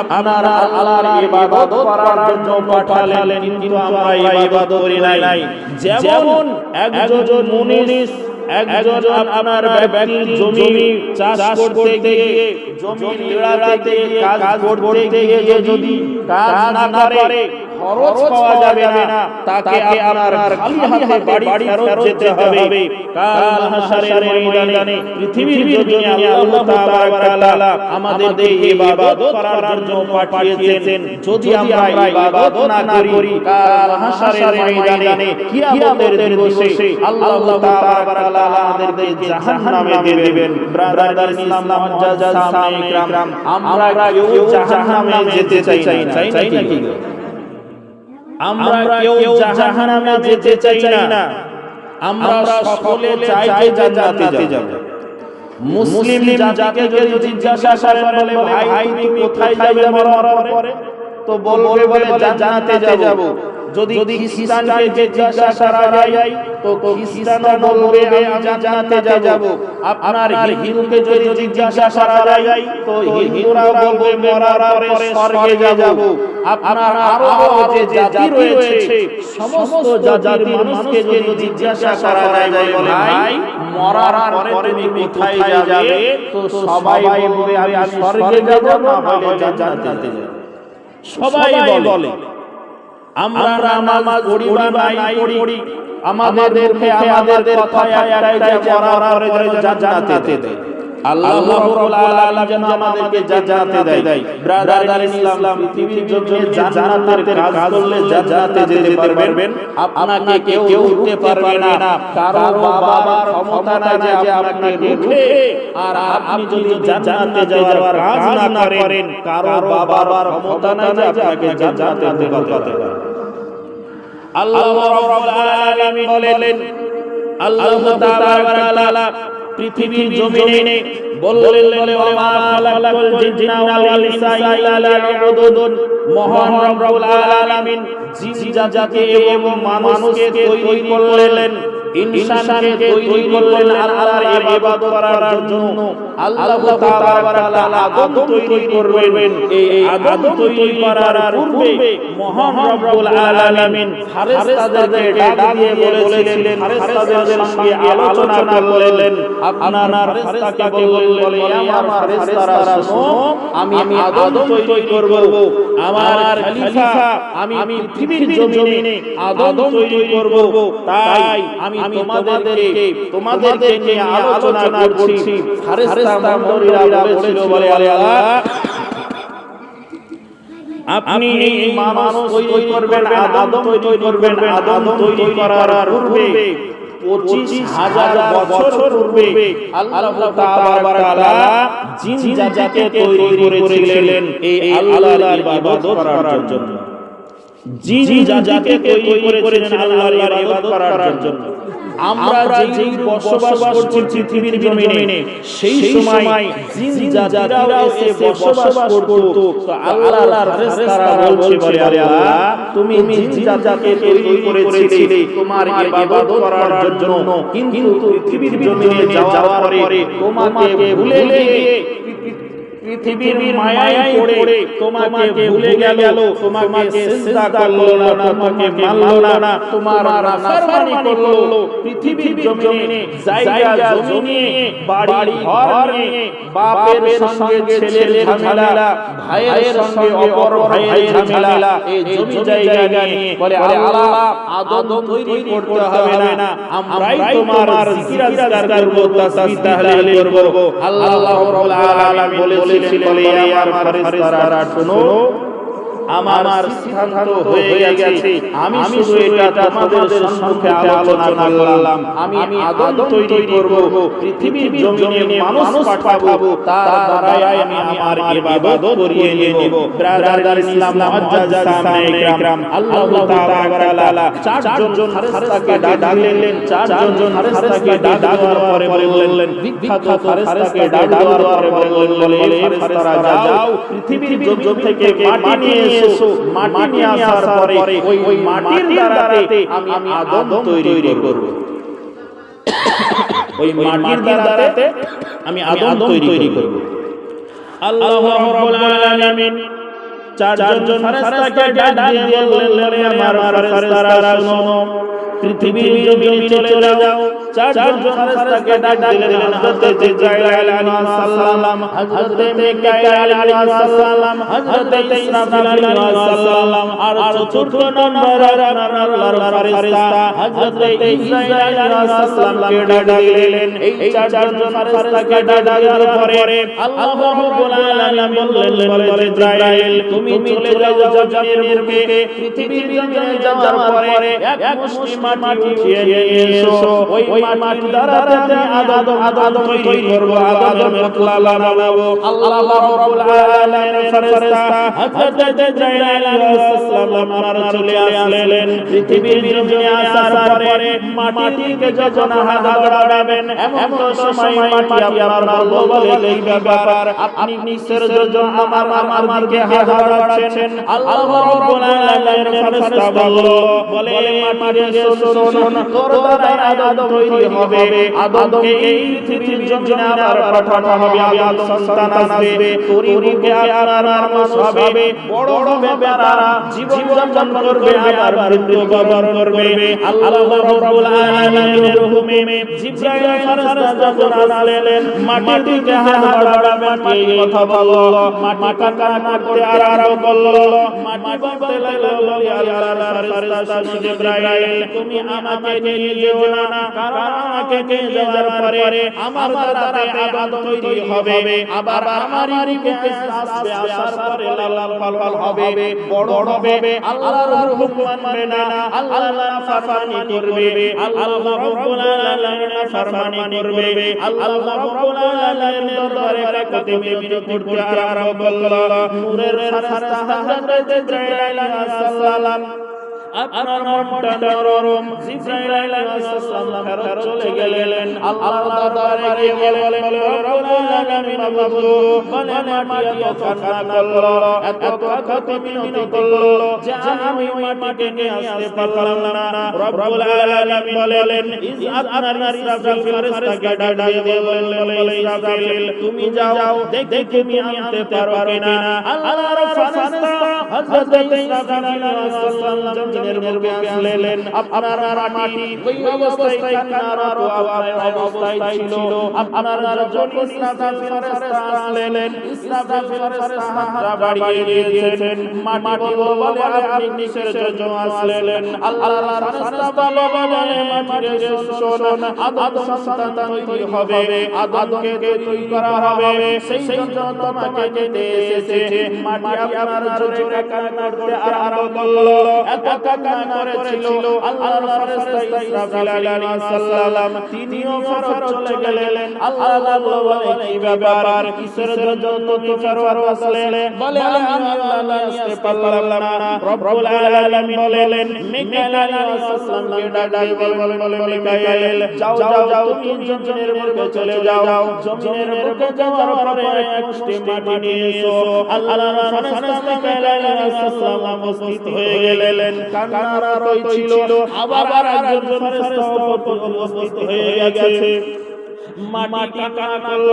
আপনারা আল্লাহর ইবাদত করার জন্য পাঠালেন, কিন্তু আমরা ইবাদত করি নাই। যেমন একজন মুনিস, একজন আপনার ব্যক্তির জমি চাষ করতে গিয়ে, জমি নিড়াতে গিয়ে, কাজ করতে গিয়ে যদি কাজ না করে খরচ পাওয়া যাবে না। তাকে আপনার খালি হাতে বাড়ি ফেরত যেতে হবে। কাল হাসারের ময়দানে পৃথিবীর জমিনে আল্লাহ তাআলা আমাদের ইবাদত করার জন্য পাঠিয়েছেন। যদি আমরা ইবাদত না করি কাল হাসারের ময়দানে কিয়ামতের দিবসে আল্লাহ তাআলা আমাদেরকে জাহান্নামে দিয়ে দেবেন। ব্রাদার ইসলাম মুজাজ্জাজ সামনে ইকরাম আমরা কেউ জাহান্নামে যেতে চাই না। চাই নাকি আমরা কেউ জাহান্নামে যেতে চাই না। আমরা সকলে চাই যে জান্নাতে যাব। মুসলিম জাতিকে যদি জিজ্ঞাসা করেন বলে ভাই তুমি কোথায় যাবে মরার পরে? তো বলবে বলে জান্নাতে যাব। যদি খ্রিস্টানকে জিজ্ঞাসা করা যায় তো খ্রিস্টান বলবে আমি জান্নাতে যাব। আপনার হিন্দুকে যদি জিজ্ঞাসা করা যায় তো হিন্দুরা বলবে মরার পরে স্বর্গে যাব। আপনার আরও যে জাতি রয়েছে সমস্ত জাতির মানুষকে যদি জিজ্ঞাসা করা যায় বলে ভাই মরার পরে তুমি কোথায় যাবে? তো সবাই বলবে আমি স্বর্গে যাব না হলে জান্নাতে যাব। সবাই বলে। আমরা নামাজ পড়ি বা নাই পড়ি আমাদের মুখে আমাদের কথায় একটাই যে মরার পরে জান্নাতে দেয়। আল্লাহ রাব্বুল আলামিন যেন আমাদেরকে জান্নাতে দেয়। ব্রাদার ইসলাম পৃথিবীর জন্য জান্নাতের কাজ করলে জান্নাতে যেতে পারবেন। আপনাকে কেউ রুখতে পারবে না। কারও বাবার ক্ষমতা নাই যে আপনাকে রুখে। আর আপনি যদি জান্নাতে যাওয়ার কাজ না করেন কারও বাবার ক্ষমতা নাই যে আপনাকে জান্নাতে ঢোকাতে পারে আল্লাহ রাব্বুল আলামিন বলেন আল্লাহ তাআলা পৃথিবীর জমিনে বললেন বলে ওমা খালাকাল জিন্না ওয়াল ইনসা ইল্লা লিয়াবুদুন। মহান রব্বুল আলামিন জিন জাতিকে এবং মানুষকে তৈরি করলেন। ইনসানকে তৈরি করলেন আল্লাহর ইবাদত করার জন্য। আল্লাহ তাআলা আদম তৈরি করবেন। এই আদম তৈরি করার পূর্বে মহান রব্বুল আলামিন ফেরেশতাদেরকে ডাক দিয়ে বলেছিলেন ফেরেশতাদের সঙ্গে আলোচনা করলেন। আপনার ফেরেশতাকে বললেন আমার ফেরেশতারা শোনো আমি আদম তৈরি করব। আমার খলিফা আমি আমি পৃথিবীর জমিনে আদম তৈরি করব। তাই আমি তোমাদেরকে তোমাদেরকে নিয়ে আলোচনা করছি। ফেরেশতা মণ্ডলীরা বলেছিল বলে আল্লাহ আপনি এই মানুষ তৈরি করবেন আদম তৈরি করবেন আদম তৈরি করার পূর্বে পঁচিশ হাজার বছর পূর্বে আল্লাহ তাআলা জিন জাতিকে তৈরি করেছিলেন। এই আল্লাহর ইবাদত করার জন্য। জিন জাতিকে তৈরি করেছিলেন আল্লাহর ইবাদত করার জন্য। আমরা যেই বসবাস করছি পৃথিবীর জমিনে সেই সময় জিন জাতিরা এসে বসবাস করত। তো আল্লাহর ফেরেশতারা বলছে বলে আল্লাহ তুমি জিন জাতিকে তৈরি করেছিলে তোমার ইবাদত করার জন্য। কিন্তু পৃথিবীর জমিনে যাওয়ার পরে তোমাকে ভুলে গিয়ে পৃথিবীর মায়ায় পড়ে তোমাকে ভুলে গেল তোমাকে সিজদা করল না তোমাকে মানলো না তোমার নাফরমানি করল পৃথিবীর জমিনে জায়গা জমি বাড়ি ঘর বাপের সঙ্গে ছেলের ঝামেলা ভাইয়ের সঙ্গে অপর ভাইয়ের ঝামেলা এই জমি জায়গা নিয়ে বলে আল্লাহ আদম তৈরি করতে হবে না আমরাই তোমার জিকির আজকার করব তাসবিহ তাহলিল করব। আল্লাহ রাব্বুল আলামিন বলেছিলেন বলে আমার ফেরেশতারা শোনো আমার সিদ্ধান্ত হয়ে গেছে। আমি শুধু এটা তোমাদের সম্মুখে আলোচনা করলাম। আমি আদম তৈরি করব পৃথিবীর জমিনে মানুষ পাঠাবো তার দ্বারাই আমি আমার ইবাদত করিয়ে নেব। ব্রাদার ইসলাম মুআজ্জাজ সামনে ইকরাম আল্লাহ তাআলা চারজন ফেরেশতাকে ডাকলেন চারজন ফেরেশতাকে ডাক দেওয়ার পরে বললেন বিখ্যাত ফেরেশতাকে ডাক দেওয়ার পরে বললেন বলে ফেরেশতারা যাও পৃথিবীর জমি থেকে মাটি নিয়ে মাটি নিয়ে আসার পরে ওই মাটির দ্বারাতে আমি আদম তৈরি করব। ওই মাটির দ্বারাতে আমি আদম তৈরি করব। আল্লাহ রাব্বুল আলামিন চারজন ফেরেশতাকে ডাক দিয়ে বললেন আমার ফেরেশতারা শুনো পৃথিবীর জমিনে চলে যাও চারজন ফেরেশতাকে ডাক দিলেন হযরত জিবরাইল আলাইহিস সালাম হযরত মিকাইল আলাইহিস সালাম হযরত ইসরাফিল আলাইহিস সালাম আর চতুর্থ নম্বর আপনার আল্লাহর ফেরেশতা হযরত ইসরাইল আলাইহিস সালামকে ডাক দিলেন এই চারজন ফেরেশতাকে ডাক দেওয়ার পরে আল্লাহ রাব্বুল আলামিন বললেন বলে জিবরাইল তুমি চলে যাও জমিনের বুকে পৃথিবীর জমিনে যাওয়ার পরে এক মুষ্টি মাটি উঠিয়ে নিয়ে এসো ওই মাটির দ্বারা আমি আদম আদম তৈরি করব আদমের মতলা বানাবো। আল্লাহ রাব্বুল আলামিন ফেরেশতা হযরত জিবরাইল আলাইহিস সালাম আমার চলে আসলেন। পৃথিবীর জমিনে আসার পরে মাটিকে যখন হাত বাড়াবেন এমন সময় মাটি আপনার বলব বলে এই ব্যাপার? আপনি নিঃশ্বাস জন্য আমার আমার দিকে হাত আল্লাহ রাব্বুল আলামিন ফেরেশতা বলল বলে মাটিরে শোন তোর দ্বারা আদম তৈরি হবে আদমকে এই পৃথিবীর জমিনে আবার পাঠানো হবে আদম সন্তান আসবে তোর বুকে আপনার মানুষ হবে বড় বড় বেচারা জীবন যাপন করবে আবার মৃত্যু বরণ করবে। আল্লাহ রাব্বুল আলামিনের হুকুমে জিবরাইল ফেরেশতা যখন আসলেন মাটিতে হাত বাড়াবেন এই কথা বলল মাটি কান্না করতে আরম্ভ করল মাটি বলতে লাগল আল্লাহর ফেরেশতা জিবরাইল, তুমি আমাকে নিয়ে যেও না, কারণ আমাকে নিয়ে যাওয়ার পরে আমার দ্বারা আদম তৈরি হবে, আবার আমারই বুকে আসবে আসার পরে লাল পাল হবে, বড় হবে, আল্লাহর হুকুম মানবে না, আল্লাহ ফারমানি করবে, আল্লাহ রাব্বুল আলামিন ফারমানি করবে, আল্লাহ রাব্বুল আলামিনের দরবারে কাকতে মিনতি করতে আরম্ভ করল। নূরের ফেরেশতা হযরত জিবরাইল সালাম আপনার মনটা নরম জিবরাইল আলাইহিস সালাম ফেরত চলে গেলেন আল্লাহর দরবারে গিয়ে বলেন রব্বুল আলামিন বাবু বলে মাটি এত কান্না করল এত কাকতে মিনতি করল যে আমি ওই মাটিকে নিয়ে আসতে পারলাম না রব্বুল আলামিন বলেন ইজ আপনার ইসরাফিল ফেরেশতাকে ডাক দিয়ে বললেন বলে ইসরাফিল তুমি যাও দেখে তুমি আনতে পারো কিনা আল্লাহর ফেরেশতা হযরত ইসরাফিল আলাইহিস সালাম জমিনের মুখে আসলেন আপনার মাটি ওই অবস্থায় কান্নার অবস্থায় ছিল। আপনার যখন ইসরাফিল ফেরেশতা আসলেন ইসরাফিল ফেরেশতা হাত বাড়িয়ে দিয়েছেন। মাটি বলে আপনি নিচের জন্য আসলেন? আল্লাহর ফেরেশতা বলে বলে মাটিরে শুনুন আদম সন্তান তৈরি হবে। আদমকে তৈরি করা হবে। সেই জন্য তোমাকে যেতে এসেছে। মাটি আপনার জোরে কান্না করতে আরম্ভ করল। এত কান্না করেছিল আল্লাহর ফেরেশতা ইসরাফিল আলাইহিস সালাম। তিনিও ফেরত চলে গেলেন। আল্লাহ বলে কি ব্যাপার? কিসের জন্য তুমি ফেরত আসলে? বলে, আমি আল্লাহ আসতে পারলাম না। রব্বুল আলামিন বলেন মিকাইল আলাইহিস সালামকে ডাক বলে বলে মিকাইল, যাও যাও যাও তুমি জমিনের মুখে চলে যাও। জমিনের মুখে যাওয়ার পরে এক মাটি নিয়ে এসো। আল্লাহর ফেরেশতা মিকাইল আলাইহিস সালাম উপস্থিত হয়ে গেলেন। কান্নার রই ছিল আবার একজন ফেরেশতা উপস্থিত হয়ে গেছে। মাটি কান্না করল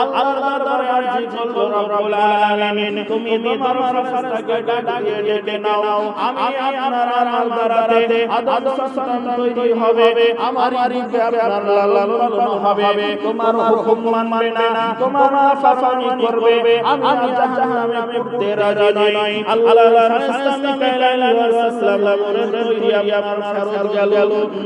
আল্লাহর দরবারে আরজি করল রব্বুল আলামিন তুমি তোমার ফেরেশতাকে ডাকিয়ে ডেকে নাও আমি আপনার আমল দ্বারাতে আদম সন্তান তৈরি হবে আমার দিকে আপনার লালন পালন হবে তোমার হুকুম মানবে না তোমার ফাফানি করবে আমি জাহান্নামে পড়তে রাজি নই আল্লাহর ফেরেশতা মিকাইল আলাইহিস সালাম তৈরি আপনার ফেরত গেল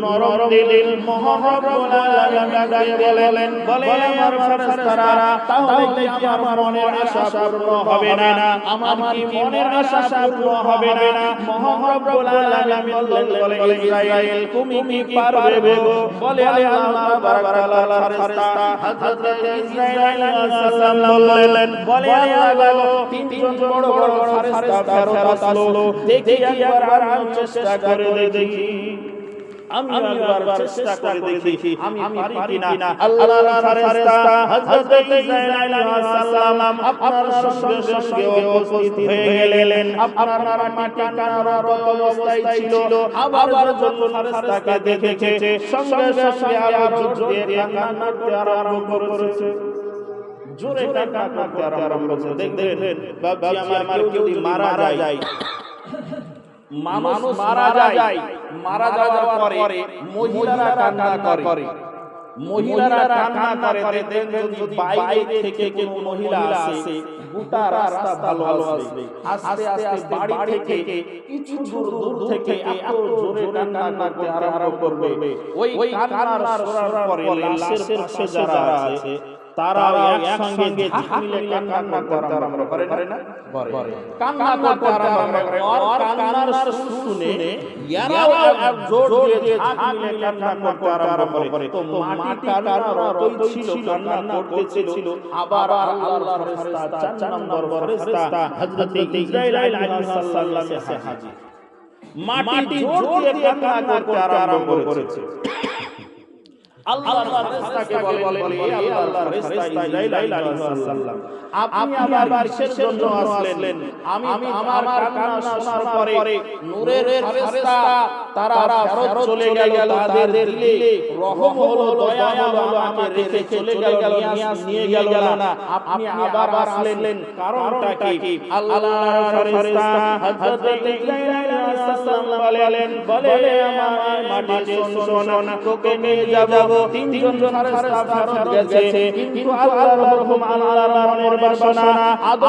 নরম দিল মহান রব্বুল আলামিন বলেন বলে আমার ফেরেশতারা তাহলে কি আমার মনের আশা পূর্ণ হবে না? আমার কি মনের আশা পূর্ণ হবে না? মহান রব্বুল আলামিন বললেন বলে ইসরাইল তুমি কি পারবে গো? বলে আল্লাহ তাবারাকাল্লাহ ফেরেশতা হযরত ইসরাইল আলাইহিস সালাম বললেন বলে আল্লাহ তিনজন বড় বড় ফেরেশতা ফেরত আসলো। দেখি একবার আমি চেষ্টা করে দেখি। আমি একবার চেষ্টা করে দেখি। আমি পারি কিনা? আল্লাহর ফেরেশতা হযরত ইসরাইল আলাইহিস সালাম আপনার সঙ্গে সঙ্গে উপস্থিত হয়ে গেলেন। আপনার মাটি কানার অবস্থায় ছিল। আবার যখন ফেরেশতাকে দেখেছে সঙ্গে সঙ্গে আবার জোরে কান্না করতে আরম্ভ করেছে। জোরে কান্না করতে আরম্ভ করেছে। দেখবেন বাবা আমার কেউ যদি মারা যায়। মানুষ মারা যায় মারা যাওয়ার পরে মহিলারা কান্না করে। মহিলারা কান্না করে। দেখবেন যদি বাইরে থেকে কোনো মহিলা আসে গোটা রাস্তা ভালো আসবে আস্তে আস্তে বাড়ি থেকে কিছু দূর দূর থেকে এত জোরে কান্না করতে আরম্ভ করবে। ওই কান্নার সরার পরে লাশের পাশে যারা আছে তারা একসঙ্গে মিলে কান্না করতে আরম্ভ করে না? কান্না করতে আরম্ভ করে। আর কান্নার সুর শুনে এরাও এক জোর দিয়ে ঝাঁক কান্না করতে আরম্ভ করে। তো মাটি কান্নার অতই ছিল কান্না করতেছিল আবার আল্লাহর ফেরেশতা চার নম্বর ফেরেশতা হযরত ইসরাইল আলাইহিস সালাম এসে হাজির। মাটি জোর দিয়ে কান্না করতে আরম্ভ করেছে। আল্লাহর ফেরেশতাকে বলে বলে আল্লাহর ফেরেশতা ইসরাইল আলাইহিস সালাম। আপনি আবার কিসের জন্য আসলেন? আমি আমি আমার কান্না শোনার পরে নূরের ফেরেশতা তারা ফেরত চলে গেল তাদের দিলে। রহম হলো দয়া হলো আমাকে রেখে চলে গেল নিয়ে গেল না। আপনি আবার আসলেন। কারণটা কি? আল্লাহর ফেরেশতা হযরত ইসরাইল আলাইহিস সালাম বলেন বলে আমার মাটি শোনো তোকে নিয়ে যাব তিনজন ফেরেশতা ফেরত গেছে। কিন্তু আল্লাহর হুকুম আল্লাহর মনের বাসনা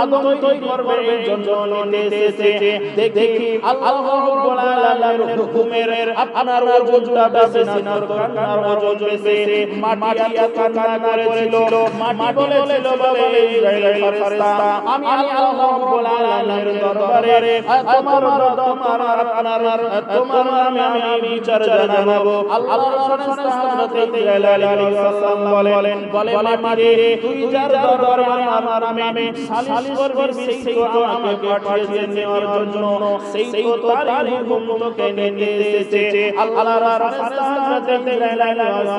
আদম তৈরি করবে এই জন্য নিতে এসেছে। দেখি আল্লাহ রাব্বুল আলামিনের হুকুমের আপনার ওজনটা বেশি না কান্নার ওজন বেশি। মাটি কান্না করেছিল। মাটি বলেছিল বলে ইসরাইল ফেরেশতা আমি আল্লাহ রাব্বুল আলামিনের দরবারে তোমার তোমার আপনার তোমার নামে আমি বিচার জানাব। আল্লাহর ফেরেশতা হযরত ইসরাইল বলেন, বলে মাটি রে তুই যার দরবারে আমার নামে সালিশ করবি সেই তো আমাকে পাঠিয়েছেন নেওয়ার জন্য, সেই তো তার হুকুম তোকে নিতে এসেছে আল্লাহর ফেরেশতা হযরত ইসরাইল আলাইহিস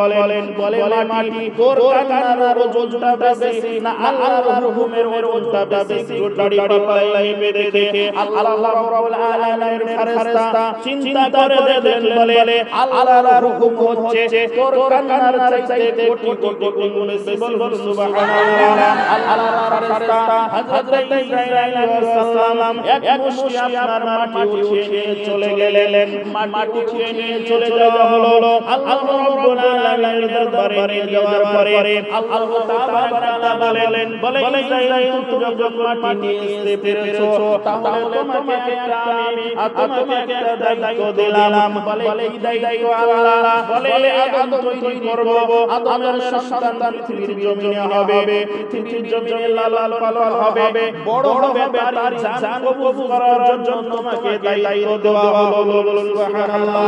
বলেন, বলে মাটি, তোর কান্নার ওজনটা বেশি, না আল্লাহর হুকুমের ওজনটা বেশি। দাড়ি পাল্লাই বেঁধে দেখে আল্লাহ রাব্বুল আলামিনের ফেরেশতা চিন্তা করে দেন বলে, আল্লাহর হুকুম হচ্ছে তোর কান্নার চাইতে কোটি কোটি গুণ বেশি বল সুবহানাল্লাহ। আল্লাহর ফেরেশতা হযরত ইসরাইল আলাইহিস সালাম এক মুষ্টি আপনার মাটি উঠিয়ে নিয়ে চলে গেলেন। মাটি উঠিয়ে নিয়ে চলে যাওয়া হলো। আল্লাহ রাব্বুল আলামিনের দরবারে নিয়ে যাওয়ার পরে আল্লাহ তাআলা বলেন বলে ইসরাইল তুমি যখন মাটি নিয়ে এসে পেরেছ তাহলে তোমাকে একটা আমি আর তোমাকে একটা দায়িত্ব দিলাম। বলে এই দায়িত্ব আল্লাহ বলে আদম তৈরি করব আদমের সন্তান পৃথিবীর জমিনে হবে পৃথিবীর জমিনে লালন পালন হবে বড় হবে তার জান কবুল করার জন্য তোমাকে দায়িত্ব দেওয়া হলো সুবহানাল্লাহ।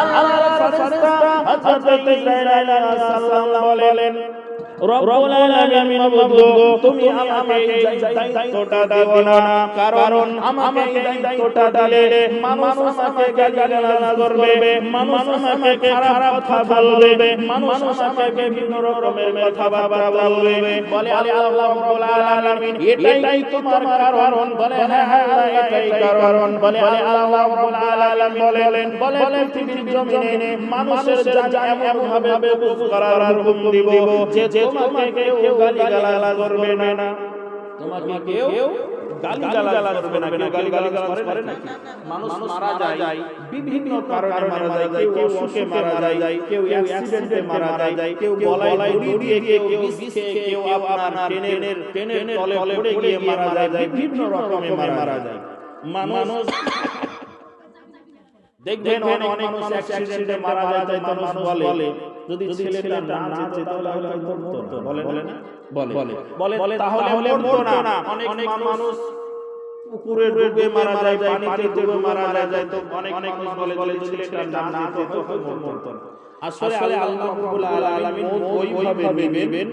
আল্লাহর ফেরেশতা হযরত ইসরাইল আলাইহিস সালাম বলেন রব্বুল আলামিন বলতো তুমি আমাকে এই দায়িত্বটা দেব না, কারণ আমাকে এই দায়িত্বটা দিলে মানুষ আমাকে গালিগালাজ করবে, মানুষ আমাকে খারাপ কথা বলবে, মানুষ আমাকে বিভিন্ন রকমের কথা বাবা বলবে। বলে আল্লাহ রব্বুল আলামিন, এটাই তোমার কারণ। বলে হ্যাঁ হ্যাঁ এটাই কারণ। বলে আল্লাহ রব্বুল আলামিন বলেন বলে পৃথিবীর জমিনে মানুষের যা এমন ভাবে করার হুকুম দিব, যে তোমাকে কেউ গালিগালাজ করবে না। তোমাকে কেউ গালিগালাজ করবে না। কেউ গালিগালাজ করে নাকি মানুষ মারা যায় বিভিন্ন কারণে মারা যায় কেউ অসুখে মারা যায় কেউ অ্যাক্সিডেন্টে মারা যায় কেউ গলায় দড়িয়ে কেউ বিষ খেয়ে কেউ আপনার ট্রেনের ট্রেনের তলে পড়ে গিয়ে মারা যায় বিভিন্ন রকমে মারা যায়। মানুষ দেখবেন অনেক মানুষ অ্যাক্সিডেন্টে মারা যায় তাই মানুষ বলে যদি ছেলেটা না যেত তাহলে হয়তো মরতো বলে বলে না? বলে। বলে। বলে তাহলে মরতো না। অনেক মানুষ পুকুরে ডুবে মারা যায় পানিতে ডুবে মারা যায় তো অনেক অনেক মানুষ বলে বলে ছেলেটা না যেত হয়তো মরতো না। আসলে আল্লাহ রাব্বুল আলামিন ওইভাবে নেবেন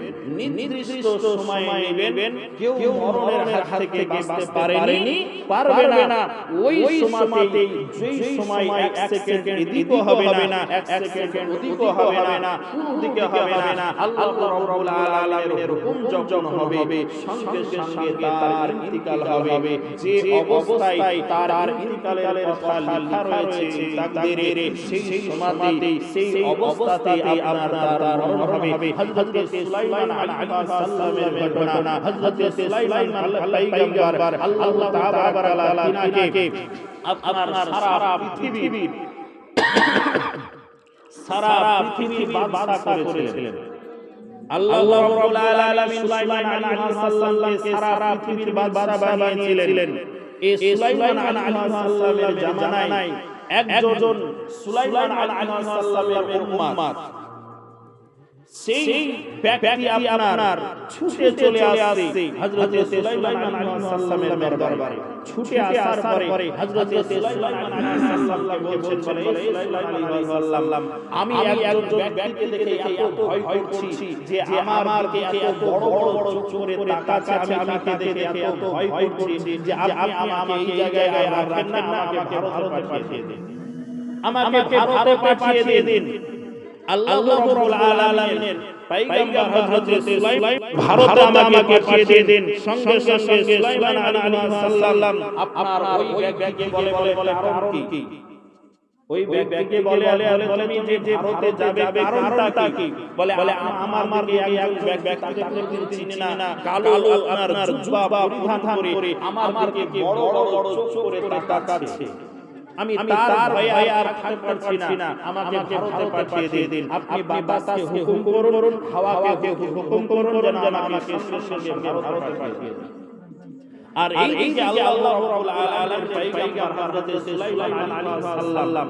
নির্দিষ্ট সময় নেবেন কেউ মরণের হাত থেকে বাঁচতে পারেনি পারবে না। ওই সময়তে যেই সময় এক সেকেন্ড এদিকও হবে না এক সেকেন্ড ওদিকও হবে না কোন দিকে হবে না। আল্লাহ রাব্বুল আলামিনের হুকুম যখন হবে সঙ্গে সঙ্গে তার ইন্তিকাল হবে। যে অবস্থায় তার ইন্তিকালের কথা লেখা রয়েছে তাকদীরে সেই সময়তে সেই অবস্থাতে আপনার তার মরণ হবে হযরত সুলাইমান আলাইহিস সালামের ঘটনা হযরত সুলাইমান পয়গম্বর আল্লাহ তাআলা তিনাকে আপনার সারা পৃথিবীর সারা পৃথিবীর বাদশা করেছিলেন আল্লাহ রাব্বুল আলামিন সুলাইমান আলাইহিস সালামকে সারা পৃথিবীর বাদশা বানিয়েছিলেন এই সুলাইমান আলাইহিস সালামের জামানায় একজন সুলাইমান আলাইহিস সালামের উম্মত সেই ব্যক্তি আপনার ছুটে চলে হযরত সুলাইমান আলাইহিস সালামের দরবারে। ছুটে আসার পরে হযরত সুলাইমান আলাইহিস সালামকে বলছেন বলে সুলাইমান আলাইহিস সালাম আমি একজন ব্যক্তিকে দেখে এত ভয় করছি যে আমার দিকে এত বড় বড় চোখ করে তাকাচ্ছে আমি তাকে দেখে এত ভয় করছি যে আপনি আমাকে এই জায়গায় রাখেন না আমাকে ভারতে পাঠিয়ে দিন। আমাকে ভারতে পাঠিয়ে দিন। আল্লাহ রাব্বুল আলামিনের পয়গম্বর হযরত সুলাইমান ভারতে আমাকে পাঠিয়ে দিন সঙ্গে সঙ্গে সুলাইমান আলাইহিস সালাম আপনার ওই ব্যক্তিকে বলে বলে বলে কারণ কি? ওই ব্যক্তিকে বলে বলে তুমি যে ভারতে যাবে কারণটা কি? বলে বলে আমার আমার এক ব্যক্তিকে কোনদিন চিনি না কালো আপনার জুবা পরিধান করে আমার দিকে বড় বড় চোখ করে তাকাচ্ছে। আমি তার ভয়ে আর থাকতে পারছি না। আমাকে ভারতে পাঠিয়ে দিন। আপনি বাতাসকে হুকুম করুন হাওয়াকে হুকুম করুন যেন আমাকে সঙ্গে ভারতে পাঠিয়ে দিন। আর এই যে আল্লাহ রাব্বুল আলামিন পয়গম্বর হযরত সুলাইমান আলাইহিস সালাম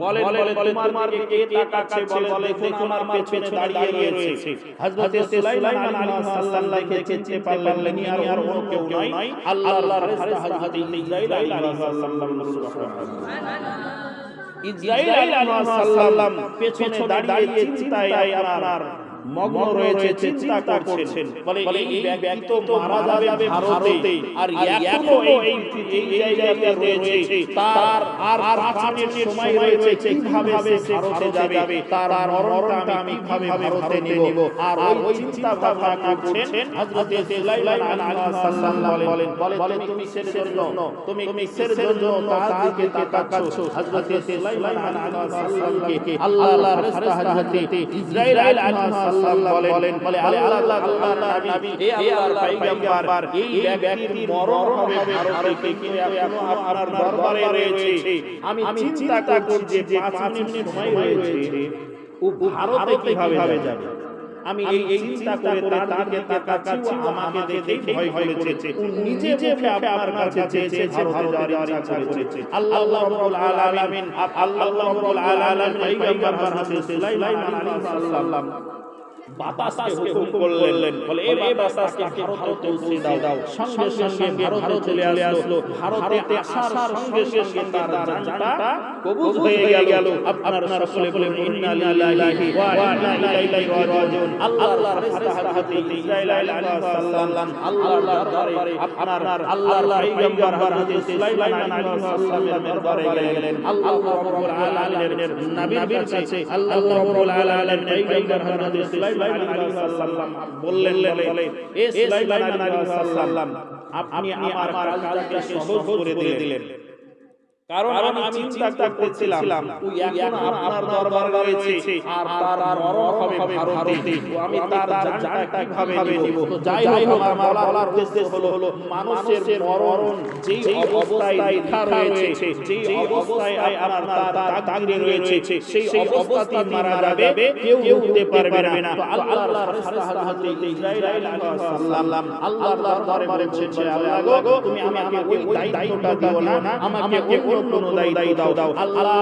বলে বলে তোমার দিকে কে তাকাচ্ছে বলে দেখুন আমার পেছনে দাঁড়িয়ে রয়েছে। হযরত সুলাইমান আলাইহিস সালামকে চিনতে পারলেন আর আর অন্য কেউ নাই। আল্লাহর ফেরেশতা হযরত ইসরাইল আলাইহিস সালাম ইসরাইল আলাইহিস সালাম পেছনে দাঁড়িয়ে চিন্তায় আপনার মগ্ন রয়েছে চিন্তা করছেন। বলে এই ব্যক্তি তো মারা যাবে ভারতে। আর এখনও এই এই জায়গাতে রয়েছে। তার আর পাঁচ মিনিট সময় রয়েছে কীভাবে সে ভারতে যাবে তার আর মরণটা আমি কীভাবে ভারতে নেব? আর ওই চিন্তা ভাবনা করছেন হযরত সুলাইমান আলাইহিস সালাম বলেন বলেন তুমি কিসের জন্য? তুমি কিসের জন্য তার দিকে তাকাচ্ছ? হযরত সুলাইমান আলাইহিস সালামকে আল্লাহর ফেরেশতা হযরত ইসরাইল আলাইহিস বলেন বলে আল্লাহ আল্লাহর নবী হে আল্লাহর পয়গম্বর এই ব্যক্তির মরণ হবে ভারতে কিন্তু এখনও আপনার দরবারে রয়েছে। আমি চিন্তা করছি যে 5 মিনিট সময় রয়েছে। ও ভারতে কীভাবে যাবে? আমি এই চিন্তা করে তার দিকে তাকাচ্ছি আমাকে দেখে ভয় করেছে। ও নিজে মুখে আপনার কাছে চেয়েছে ভারতে যাওয়ার ইচ্ছা করেছে। আল্লাহ রাব্বুল আলামিন আল্লাহ রাব্বুল আলামিন পয়গম্বর হযরত সুলাইমান আলাইহিস সালাম বাতাসকে হুকুম করলেন। বলে এই বাতাসকে ভারতে পৌঁছে দাও। সঙ্গে সঙ্গে ভারতে চলে আসলো। ভারতে আসার সঙ্গে সঙ্গে তার জানটা কবুল হয়ে গেল। আপনারা সকলে বলে ইন্না লিল্লাহি ওয়া ইন্না ইলাইহি রাজিউন। আল্লাহর ফেরেশতা হযরত আলাইহিস সালাম আল্লাহর দরবারে আপনার আল্লাহর পয়গম্বর হযরত সুলাইমান আলাইহিস সালামের দরবারে গেলেন। আল্লাহ রাব্বুল আলামিনের নবীর কাছে আল্লাহ রাব্বুল আলামিনের পয়গম্বর হযরত সুলাইমান বললেন বলে এ সুলাইমান আলাইহিস সালাম আপনি আমার কাজটাকে সহজ করে দিলেন। কারণ আমি চিন্তা করছিলাম ওই এখন আপনার দরবার রয়েছে আর তার মরণ হবে ভারতে। আমি তার জানটা কীভাবে নিব? তো যাই হোক আমার বলার উদ্দেশ্য হলো মানুষের মরণ যেই অবস্থায় লেখা রয়েছে যেই অবস্থায় আমার তার তাকদীরে রয়েছে সেই অবস্থাতেই মারা যাবে কেউ হতে পারবে না। তো আল্লাহর ফেরেশতা হযরত ইসরাইল আলাইহিস সালাম আল্লাহর দরবারে বলছেন যে আল্লাহ গো তুমি আমাকে ওই দায়িত্বটা দিও না আমাকে কোনো দায়িত্ব দাও। আল্লাহ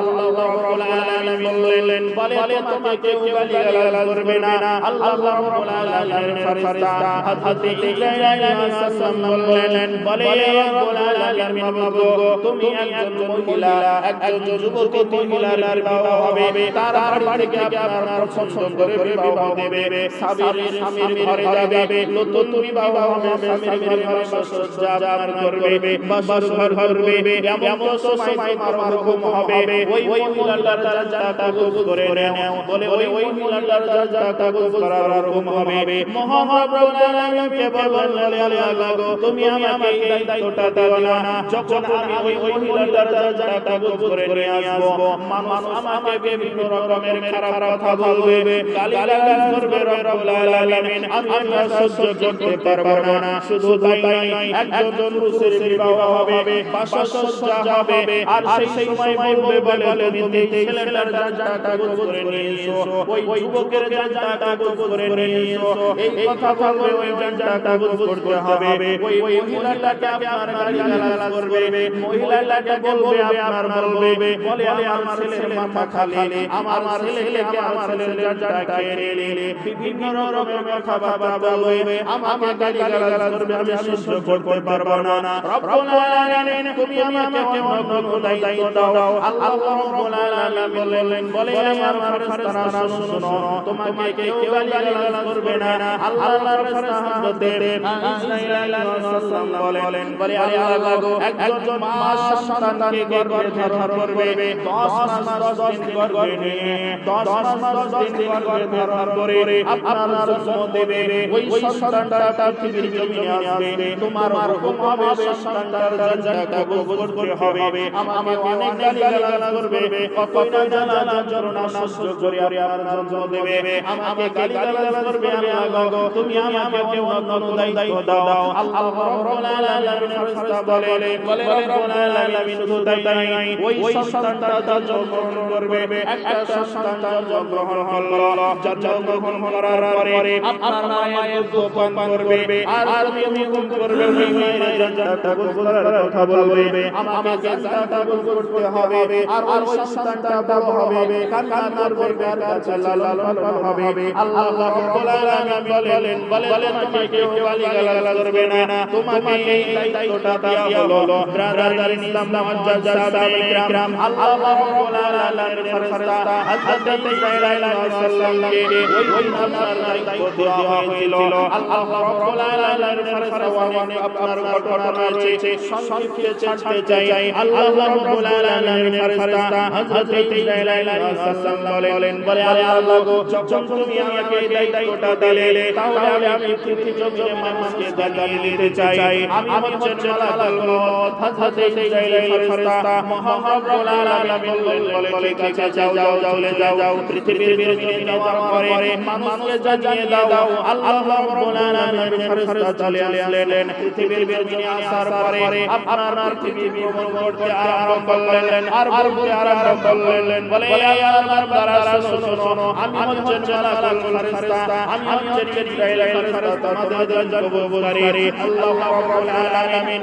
আল্লাহ রাব্বুল আলামিন বললেন বলে তোমাকে কেউ গালিগালাজ করবে না। আল্লাহ রাব্বুল আলামিনের ফেরেশতা হযরত ইসরাইল আলাইহিস সালাম বললেন বলে রাব্বুল আলামিন গো তুমি একজন মহিলা একজন যুবতী মহিলার বিবাহ হবে। তার বাড়ি থেকে আপনার পছন্দ করে বিবাহ দেবে। স্বামীর স্বামীর ঘরে যাবে। নতুন বিবাহ হবে। স্বামীর ঘরে বাসসজ্জা করবে। বাসর করবে। এমন সমস্ত সময় তোমার হুকুম হবে। ওই ওই মহিলাটার জান্নাত কবুল করে নাও। বলে ওই ওই মহিলাটার জান্নাত কবুল করার হুকুম হবে। মহান রব্বুল আলামিনকে বলেন বলে আল্লাহ গো তুমি আমাকে এই দায়িত্বটা দিও না। যখন আমি ওই ওই মহিলাটার জান্নাত কবুল করে নিয়ে আসব। মানুষ আমাকে বিভিন্ন রকমের খারাপ কথা বলবে। গালিগালাজ করবে রব্বুল আলামিন। আমি আর সহ্য করতে পারব না। শুধু তাই নয় একজন পুরুষের বিবাহ হবে। বাসসজ্জা হবে আর সেই সময় বলবে বলে তুমি ছেলেটার জানটা কবুল করে নিয়ে এসো ওই যুবকের জানটা কবুল করে নিয়ে এসো এই কথা বলবে ওই জানটা কবুল করতে হবে। ওই মহিলাটাকে আপনার গালিগালাজ করবে। মহিলাটাকে বলবে আপনার বলবে বলে আমার ছেলের মাথা খালি আমার ছেলেকে আমার ছেলের জানটা নিলে বিভিন্ন রকমের কথাবার্তা বলবে। আমাকে গালিগালাজ করবে আমি সহ্য করতে পারব না রব্বুল আলামিন তুমি আমাকে অন্য কোনো দায়িত্ব দাও। আল্লাহ রব্বুল আলামিন বলেন বলে আমার ফেরেশতারা শুনো তোমাকে কেউ গালিগালাজ করবে না। আল্লাহর ফেরেশতা হযরতে ইসমাঈল আলাইহিস সালাম বলেন বলে আল্লাহ গো একজন মা সন্তানকে গর্ভে ধারণ করবে। 10 মাস 10 দিন গর্ভে নিয়ে 10 মাস 10 দিন গর্ভে ধারণ করে আপনার জন্ম দেবে ওই সন্তানটা পৃথিবীর জমিনে আসবে। তোমার হুকুম হবে সন্তানটার জান্নাত কবুল করতে হবে আমাকে অনেক গালিগালাজ করবে। কত না জানা সহ্য করে আমার জন্ম দেবে। আমাকে গালিগালাজ করবে। আল্লাহ গো। তুমি আমাকে অন্য দায়িত্ব দাও। আল্লাহ রাব্বুল আলামিন ফেরেশতা বলে বলে রাব্বুল আলামিন নাই। ওই সন্তানটা জন্মগ্রহণ করবে। একটা সন্তান জন্মগ্রহণ হলো জন্মগ্রহণ করার পরে আপনার মায়ের দুধ পান করবে। আর তুমি হুকুম করবে ওই মায়ের জান্নাতটা কথা বলবে আমাকে জান্নাতটা কবুল করতে হবে আর ওই সন্তানটা বড় হবে কান্না করবে আর কাছে লালন পালন হবে আল্লাহ রাব্বুল আলামিন বলেন বলে তোমাকে কেউ গালিগালাজ করবে না তোমাকে এই দায়িত্বটা দেওয়া হলো ব্রাদার ইসলাম মুআজ্জাজ সাহাবায়ে کرام আল্লাহ রাব্বুল আলামিনের ফেরেশতা হযরত ইসমাঈল আলাইহিস সালামকে ওই নামার দায়িত্ব দেওয়া হয়েছিল আল্লাহ রাব্বুল আলামিনের ফেরেশতা অনেক আপনার ঘটনা রয়েছে সংক্ষেপে ছাড়তে চাই আল্লাহ রাব্বুল আলামিনের ফেরেশতা হযরত ইসমাঈল আলাইহিস সালাম বলেন বলে আরে আল্লাহ গো যখন তুমি আমাকে এই দায়িত্বটা দিলে তাহলে আমি পৃথিবীর জমিনে মানুষকে জানিয়ে দিতে চাই। আমি হচ্ছেন মালাকুল মউত হযরত ইসমাঈল ফেরেশতা মহান রব্বুল আলামিন বলেন বলে ঠিক আছে যাও যাও চলে যাও পৃথিবীর জমিনে যাওয়ার পরে মানুষকে জানিয়ে দাও আল্লাহ রাব্বুল আলামিন ফেরেশতা চলে আসলেন পৃথিবীর জমিনে আসার পরে আপনার পৃথিবী ভ্রমণ করতে আরম্ভ করলেন আর বলতে আরম্ভ করলেন বলে আল্লাহর বান্দারা শোনো শোনো আমি হচ্ছেন মালাকুল ফেরেশতা আমি হচ্ছেন ইসরাইল ফেরেশতা তোমাদের জন্য কবুলকারী আল্লাহ রাব্বুল আলামিন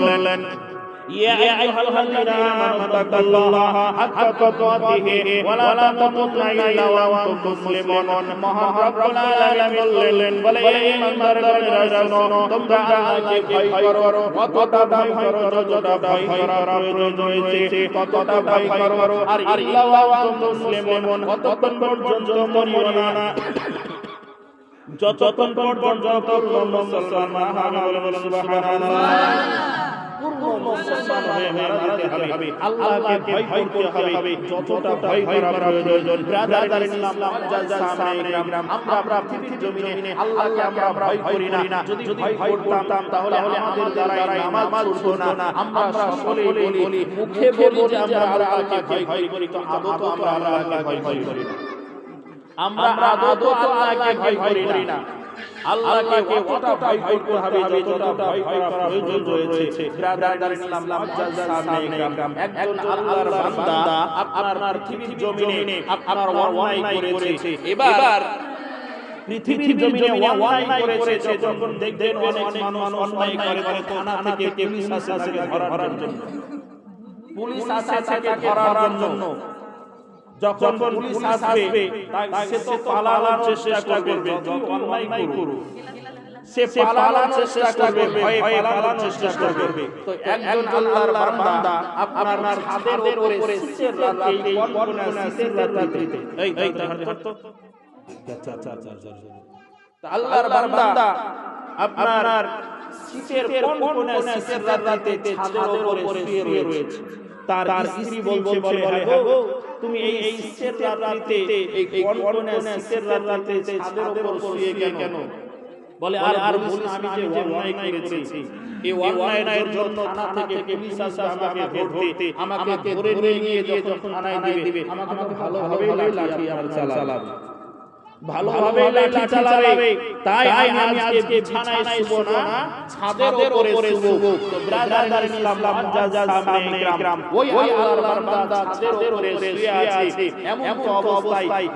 বললেন يا أيها الذين آمنوا اتقوا الله حق تقاته ولا تموتن إلا وأنتم مسلمون মহান রব্বুল আলামিন বললেন বলে এই ইমানদারগণেরা শোনো তোমরা আল্লাহকে ভয় করো কতটা ভয় করো যতটা ভয় করার প্রয়োজন রয়েছে ততটা ভয় করো আর ইল্লা ওয়ান্তুম মুসলিমুন কতক্ষণ পর্যন্ত মরিও না যতক্ষণ পর্যন্ত পূর্ণ মুসলমান না হবে সুবহানাল্লাহ। পূর্ণ মুসলমান হয়ে মারা যেতে হবে। আল্লাহকে ভয় করতে হবে। যতটা ভয় করা প্রয়োজন। ব্রাদার ইসলাম জাজা সামনে গ্রাম আমরা আমরা পৃথিবীর জমিনে আল্লাহকে আমরা ভয় করি না। যদি ভয় করতাম তাহলে আমাদের দ্বারা নামাজ পড়তো না। আমরা সকলেই বলি মুখে বলি যে আমরা আল্লাহকে ভয় করি তো আদত আমরা আল্লাহকে ভয় করি না। আমরা আদত আল্লাহকে ভয় করি না। আল্লাহকে কতটা ভয় করতে হবে যতটা ভয় করা প্রয়োজন রয়েছে। ব্রাদার ইসলাম মুআজ্জাজ সামনে একজন আল্লাহর বান্দা আপনার পৃথিবীর জমিনে আপনার অন্যায় করেছে। এবার পৃথিবীর জমিনে অন্যায় করেছে যখন দেখবেন অনেক মানুষ অন্যায় করে করে থানা থেকে পুলিশ আসে তাকে ধরার জন্য। পুলিশ আসে তাকে ধরার জন্য। যখন পুলিশ আসবে সে তো পালানোর চেষ্টা করবে অন্যায় করুক। সে পালানোর চেষ্টা করবে ভয়ে পালানোর চেষ্টা করবে। তো একজন আল্লাহর বান্দা আপনার ছাদের উপরে শীতের রাতে কনকনে শীতের রাত্রিতে। এই এই ধর তো আচ্ছা আচ্ছা আচ্ছা আচ্ছা আল্লাহর বান্দা আপনার শীতের কনকনে শীতের রাতে ছাদের উপরে শুয়ে রয়েছে। তার স্ত্রী বলছে বলে হ্যাঁ গো তুমি এই শীতের রাতে এই কনকনে শীতের রাতে ছাদের উপর শুয়ে কেন? বলে আর আর বলিস আমি যে অন্যায় করেছি এই অন্যায়ের জন্য থানা থেকে পুলিশ আমাকে ধরতে আমাকে ধরে নিয়ে গিয়ে যখন থানায় দিবে আমাকে ভালোভাবে লাঠি আর চালাবে। ভালোভাবে লাঠি চালাবে। তাই আমি আজকে বিছানায় শুব না ছাদের উপরে শুব। তো ব্রাদার ইসলাম যা সামনে গ্রাম ওই আল্লাহর বান্দা ছাদের উপরে শুয়ে আছে। এমন তো অবস্থায়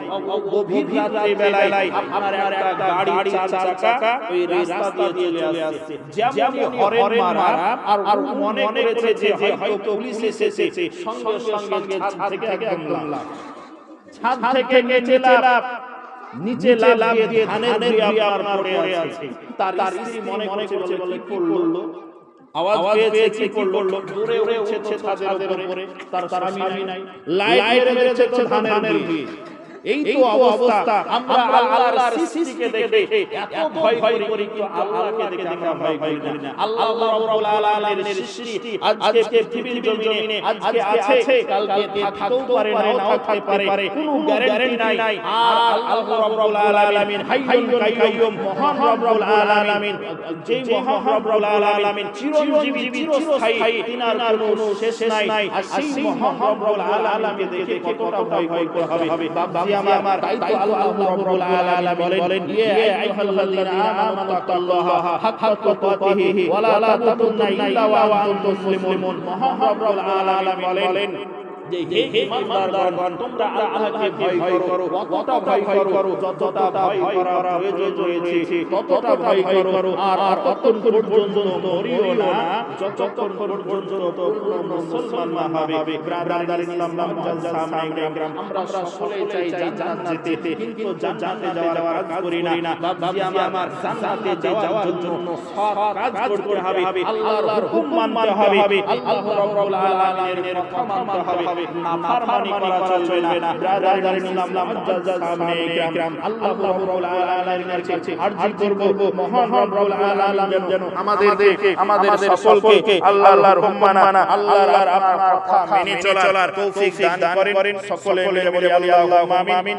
গভীর রাত্রি বেলায় আপনার একটা গাড়ি চার চাকা ওই রাস্তা দিয়ে চলে আসছে। যেমন হরেন মারা আর আর মনে করেছে যে হয়তো পুলিশ এসেছে সঙ্গে সঙ্গে ছাদ থেকে একদম লাভ ছাদ থেকে নিচে লাভ নিচে লাভ দিয়ে ধানের দিয়ে আপনার পড়ে আছে। তার স্ত্রী মনে করছে বলে কি করল? আওয়াজ পেয়েছে কি করল? দূরে উড়ে উঠছে ছাদের উপরে। তার স্বামী নাই। লাইট মেরেছে তো ধানের দিয়ে এই তো অবস্থা। আমরা আল্লাহর সৃষ্টিকে দেখে। এত ভয় ভয় করি কিন্তু আল্লাহকে দেখে আমরা ভয় করি না। আল্লাহ রাব্বুল আলামিনের সৃষ্টি আজকে পৃথিবীর জমিনে আজকে আছে কালকে থাকতেও পারে নাও থাকতে পারে। কোনো গ্যারান্টি নাই। আর আল্লাহ রাব্বুল আলামিন হাইয়ুল কাইয়ুম মহান রাব্বুল আলামিন। যেই মহান রাব্বুল আলামিন চিরঞ্জীবী চিরস্থায়ী তিনার কোনো শেষ নাই। আর সেই মহান রাব্বুল আলামিন দেখে কতটা ভয় ভয় করতে হবে বাবা আমার তাই আল্লাহ রাব্বুল আলামিন বলেন ইয়া আইয়ুহাল্লাযীনা আমানু তাকুল্লাহা হাক্কা তুকাতিহি ওয়া লা তামুতুন্না ইল্লা ওয়া আনতুম মুসলিমুন। মহান রাব্বুল আলামিন বলেন যে হে ইমানদারগণ তোমরা আল্লাহকে ভয় করো কতটা ভয় করো যতটা ভয় করার প্রয়োজন রয়েছে ততটা ভয় করো আর আর ততক্ষণ পর্যন্ত মরিও না যতক্ষণ পর্যন্ত মুসলমান না হবে। ব্রাদার ইসলাম নামাজ সামনে গ্রাম আমরা সকলে চাই জান্নাত যেতে কিন্তু জান্নাতে যাওয়ার কাজ করি না। বাবা আমার জান্নাতে যাওয়ার জন্য সৎ কাজ করতে হবে। আল্লাহর হুকুম মানতে হবে। আল্লাহ রাব্বুল আলামিনের কথা মানতে হবে। নাফরমানি করা চলবে না। ব্রাদার ইসলাম নামাজ সামনে ইকরাম আল্লাহ রাব্বুল আলামিনের কাছে আরজি করব মহান রাব্বুল আলামিন যেন আমাদেরকে আমাদের সকলকে আল্লাহর হুকুম আল্লাহর আপনার কথা মেনে চলার তৌফিক দান করেন সকলে বলি আল্লাহুম্মা আমিন।